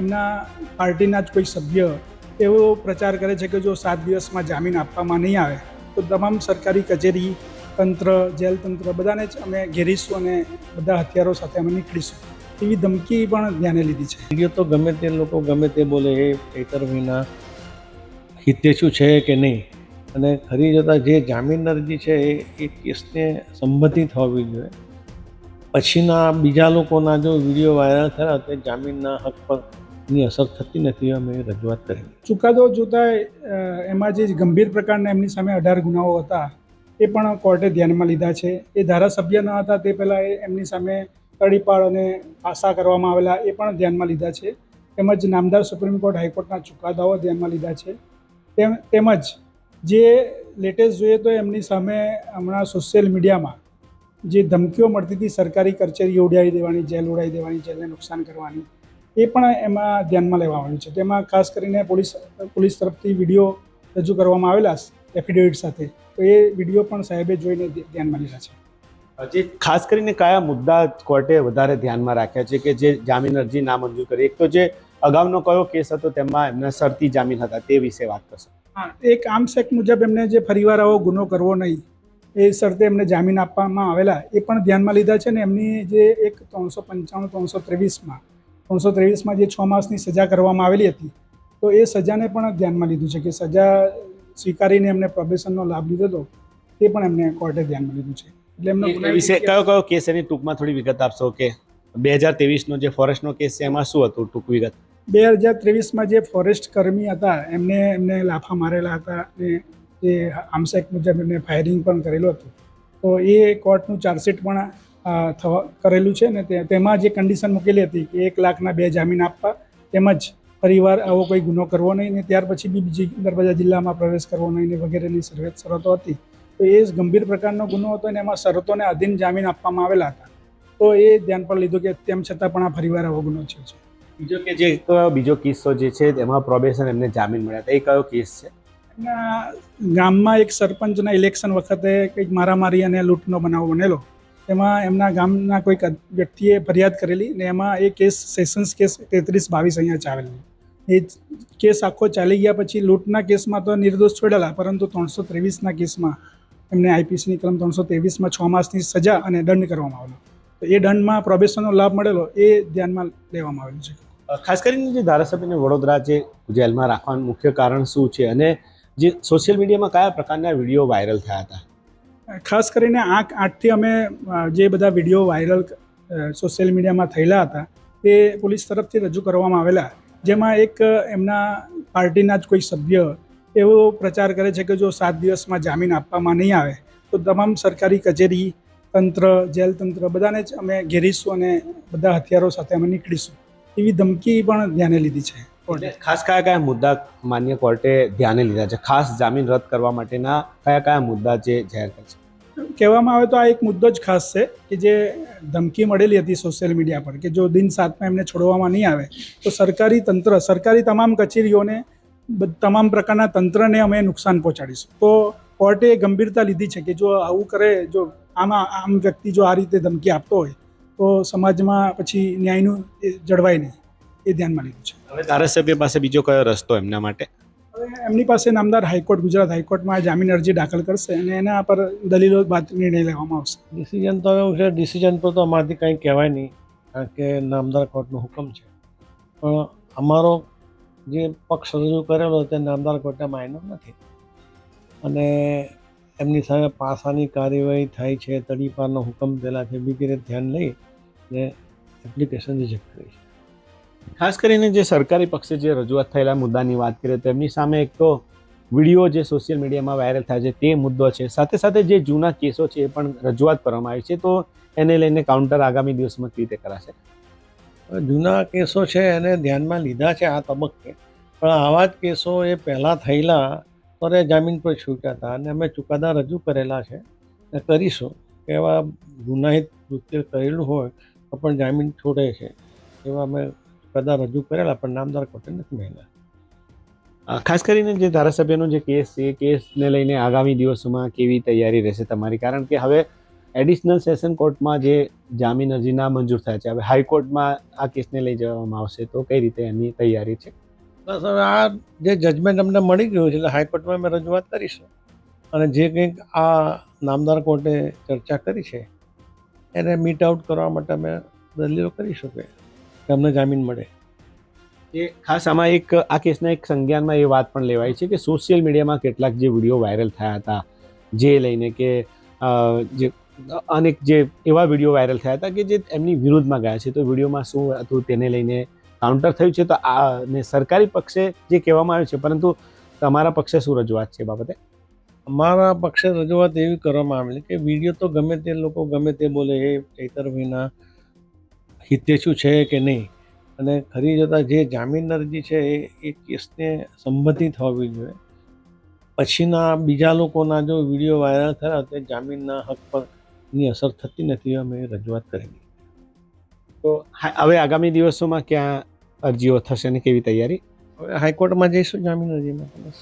એમના પાર્ટીના જ કોઈ સભ્ય એવો પ્રચાર કરે છે કે જો સાત દિવસમાં જામીન આપવામાં નહીં આવે, તો તમામ સરકારી કચેરી, તંત્ર, જેલ તંત્ર બધાને જ અમે ઘેરીશું અને બધા હથિયારો સાથે અમે નીકળીશું. એવી ધમકી પણ ધ્યાને લીધી છે. વીડિયો તો ગમે તે લોકો ગમે તે બોલે, એ હિતે શું છે કે નહીં? અને ખરી જતાં જે જામીન અરજી છે, એ કેસને સંબંધિત હોવી જોઈએ. પછીના બીજા લોકોના જો વીડિયો વાયરલ થયા, તો જામીનના હક પર ની અસર થતી નથી, અમે રજૂઆત કરી ચુકાદો જોતા એમાં જે ગંભીર પ્રકારના એમની સામે અઢાર ગુનાઓ હતા, એ પણ કોર્ટે ધ્યાનમાં લીધા છે. એ ધારાસભ્ય ન હતા, તે પહેલાં એમની સામે તડીપાળ અને પાસા કરવામાં આવેલા, એ પણ ધ્યાનમાં લીધા છે. તેમજ નામદાર સુપ્રીમ કોર્ટ હાઈકોર્ટના ચુકાદાઓ ધ્યાનમાં લીધા છે. તેમ, તેમજ જે લેટેસ્ટ જોઈએ તો એમની સામે હમણાં સોશિયલ મીડિયામાં જે ધમકીઓ મળતી હતી, સરકારી કચેરી ઉડાવી દેવાની, જેલ ઉડાવી દેવાની, જેલને નુકસાન કરવાની એ પણ એમાં ધ્યાનમાં લેવામાં આવ્યું છે. તેમાં ખાસ કરીને પોલીસ પોલીસ તરફથી વીડિયો રજૂ કરવામાં આવેલા એફિડેવિટ સાથે. તો એ વીડિયો પણ સાહેબે જોઈને ધ્યાનમાં લીધા છે. જે ખાસ કરીને કયા મુદ્દા કોર્ટે વધારે ધ્યાનમાં રાખ્યા છે કે જે જામીન અરજી નામંજૂર કરી? એક તો જે અગાઉનો કયો કેસ હતો તેમાં એમના શરતી જામીન હતા તે વિશે વાત કરશો. હા એક આર્મ્સ એક્ટ મુજબ એમને જે ફરીવાર આવો ગુનો કરવો નહીં એ શરતે એમને જામીન આપવામાં આવેલા એ પણ ધ્યાનમાં લીધા છે ને એમની જે એક ત્રણસો પંચાણું ત્રણસો ત્રેવીસમાં ત્રણસો ત્રેવીસમાં જે છ માસની સજા કરવામાં આવેલી હતી તો એ સજાને પણ ધ્યાનમાં લીધું છે કે સજા સ્વીકારીને એમને પ્રોબેશનનો લાભ લીધો હતો તે પણ એમને કોર્ટે ધ્યાનમાં લીધું છે. એટલે એમનો વિશે કયો કયો કેસ એની ટૂંકમાં થોડી વિગત આપશો કે બે હજાર ત્રેવીસનો જે ફોરેસ્ટનો કેસ છે એમાં શું હતું ટૂંક વિગત? બે હજાર ત્રેવીસમાં જે ફોરેસ્ટ કર્મી હતા એમને એમને લાફા મારેલા હતા અને જે આમસેક મુજબ એમને ફાયરિંગ પણ કરેલું હતું. તો એ કોર્ટનું ચાર્જશીટ પણ થવા કરેલું છે ને તે- તેમાં જે કન્ડિશન મૂકેલી હતી કે એક લાખના બે જામીન આપવા તેમજ ફરીવાર આવો કોઈ ગુનો કરવો નહીં ને ત્યાર પછી બી બીજી નર્મદા જિલ્લામાં પ્રવેશ કરવો નહીં ને વગેરેની શરતો હતી. તો એ ગંભીર પ્રકારનો ગુનો હતો અને એમાં શરતોને આધીન જામીન આપવામાં આવેલા હતા. તો એ ધ્યાન પર લીધું કે તેમ છતાં પણ આ ફરીવાર આવો ગુનો છે. બીજો કે જે બીજો કિસ્સો જે છે તેમાં પ્રોબેશન એમને જામીન મળ્યા હતા. એ કયો કેસ છે? ગામમાં એક સરપંચના ઇલેક્શન વખતે કંઈક મારામારી અને લૂંટનો બનાવ બનેલો. એમાં એમના ગામના કોઈક વ્યક્તિએ ફરિયાદ કરેલી ને એમાં એ કેસ, સેશન્સ કેસ તેત્રીસ બાવીસ અહીંયા ચાવેલી એ કેસ આખો ચાલી ગયા પછી લૂંટના કેસમાં તો નિર્દોષ છોડેલા, પરંતુ ત્રણસો ત્રેવીસના કેસમાં એમને આઈપીસીની કલમ ત્રણસો ત્રેવીસમાં છ માસની સજા અને દંડ કરવામાં આવેલો. તો એ દંડમાં પ્રોબેશનનો લાભ મળેલો એ ધ્યાનમાં લેવામાં આવેલું છે. ખાસ કરીને જે ધારાસભ્યને વડોદરા જે જેલમાં રાખવાનું મુખ્ય કારણ શું છે અને જે સોશિયલ મીડિયામાં કયા પ્રકારના વીડિયો વાયરલ થયા હતા? ખાસ કરીને આંખ આઠથી અમે જે બધા વીડિયો વાયરલ સોશિયલ મીડિયામાં થયેલા હતા તે પોલીસ તરફથી રજૂ કરવામાં આવેલા. જેમાં એક એમના પાર્ટીના જ કોઈ સભ્ય એવો પ્રચાર કરે છે કે જો સાત દિવસમાં જામીન આપવામાં નહીં આવે, તો તમામ સરકારી કચેરી, તંત્ર, જેલ તંત્ર બધાને જ અમે ઘેરીશું અને બધા હથિયારો સાથે અમે નીકળીશું. એવી ધમકી પણ ધ્યાને લીધી છે. ખાસ કયા કયા મુદ્દા માન્ય કોર્ટે ધ્યાને લીધા છે? ખાસ જામીન રદ કરવા માટેના કયા કયા મુદ્દા જે જાહેર કરશે કહેવામાં આવે તો આ એક મુદ્દો જ ખાસ છે કે જે ધમકી મળેલી હતી સોશિયલ મીડિયા પર કે જો દિન સાતમાં એમને છોડવામાં નહીં આવે, તો સરકારી તંત્ર, સરકારી તમામ કચેરીઓને તમામ પ્રકારના તંત્રને અમે નુકસાન પહોંચાડીશું. તો કોર્ટે ગંભીરતા લીધી છે કે જો આવું કરે, જો આમાં, આમ વ્યક્તિ જો આ રીતે ધમકી આપતો હોય, તો સમાજમાં પછી ન્યાયનું જળવાય નહીં. એ ધ્યાનમાં લીધું છે. હવે ધારાસભ્ય પાસે બીજો કયો રસ્તો એમના માટે? એમની પાસે નામદાર હાઈકોર્ટ, ગુજરાત હાઈકોર્ટમાં જામીન અરજી દાખલ કરશે અને એના પર દલીલો બાદ નિર્ણય લેવામાં આવશે. ડિસિઝન તો એવું છે ડિસિઝન પર તો અમારાથી કંઈ કહેવાય નહીં, કારણ કે નામદાર કોર્ટનો હુકમ છે. પણ અમારો જે પક્ષ રજૂ કરેલો તે નામદાર કોર્ટે માયનો નથી. અને એમની સામે પાસાની કાર્યવાહી થાય છે, તડીપારનો હુકમ પહેલાં છે વગેરે ધ્યાન લઈ ને એપ્લિકેશન રિજેક્ટ કરી છે ખાસ કરીને જે સરકારી પક્ષે જે રજૂઆત થયેલા મુદ્દાની વાત કરીએ તો એમની સામે એક તો વીડિયો જે સોશિયલ મીડિયામાં વાયરલ થાય છે, તે મુદ્દો છે. સાથે સાથે જે જૂના કેસો છે, એ પણ રજૂઆત કરવામાં આવી છે. તો એને લઈને કાઉન્ટર આગામી દિવસમાં કેવી રીતે કરાશે. જૂના કેસો છે, એને ધ્યાનમાં લીધા છે આ તબક્કે. પણ આવા જ કેસો એ પહેલાં થયેલા, ત્યારે જામીન પર છૂટ્યા હતા અને અમે ચુકાદા રજૂ કરેલા છે. ને કરીશું એવા ગુનાહિત કૃત્ય કરેલું હોય તો પણ જામીન છોડે છે. એવા અમે ચુકાદા રજૂ કરેલા પણ નામદાર કોર્ટે નથી મળ્યા. અ, ખાસ કરીને જે ધારાસભ્યનો જે કેસ છે એ કેસને લઈને આગામી દિવસોમાં કેવી તૈયારી રહેશે તમારી? કારણ કે હવે એડિશનલ સેશન કોર્ટમાં જે જામીન અરજી ના મંજૂર થાય છે હવે હાઈકોર્ટમાં આ કેસને લઈ જવામાં આવશે તો કઈ રીતે એની તૈયારી છે? બસ હવે આ જે જજમેન્ટ અમને મળી ગયું છે એટલે હાઈકોર્ટમાં અમે રજૂઆત કરીશું. અને જે કંઈક આ નામદાર કોર્ટે ચર્ચા કરી છે એને મીટ આઉટ કરવા માટે અમે દલીલો કરી કે કે અમને જામીન મળે. એ ખાસ આમાં એક આ કેસના એક સંજ્ઞાનમાં એ વાત પણ લેવાય છે કે સોશિયલ મીડિયામાં કેટલાક જે વીડિયો વાયરલ થયા હતા જે લઈને કે જે અનેક જે એવા વીડિયો વાયરલ થયા હતા કે જે એમની વિરુદ્ધમાં ગયા છે તો વિડીયોમાં શું હતું તેને લઈને કાઉન્ટર થયું છે તો આ ને સરકારી પક્ષે જે કહેવામાં આવ્યું છે પરંતુ તમારા પક્ષે શું રજૂઆત છે બાબતે? અમારા પક્ષે રજૂઆત એવી કરવામાં આવેલી કે વીડિયો તો ગમે તે લોકો ગમે તે બોલે એ ચૈતરભાઈના હિતેશુ છે કે નહીં? અને ખરી જતાં જે જામીન અરજી છે એ એ કેસને સંબંધિત હોવી જોઈએ. પછીના બીજા લોકોના જો વીડિયો વાયરલ થયા તે જામીનના હક પરની અસર થતી નથી અમે રજૂઆત કરેલી તો હા- હવે આગામી દિવસોમાં ક્યાં અરજીઓ થશે ને કેવી તૈયારી? હવે હાઈકોર્ટમાં જઈશું જામીન અરજીમાં. બસ.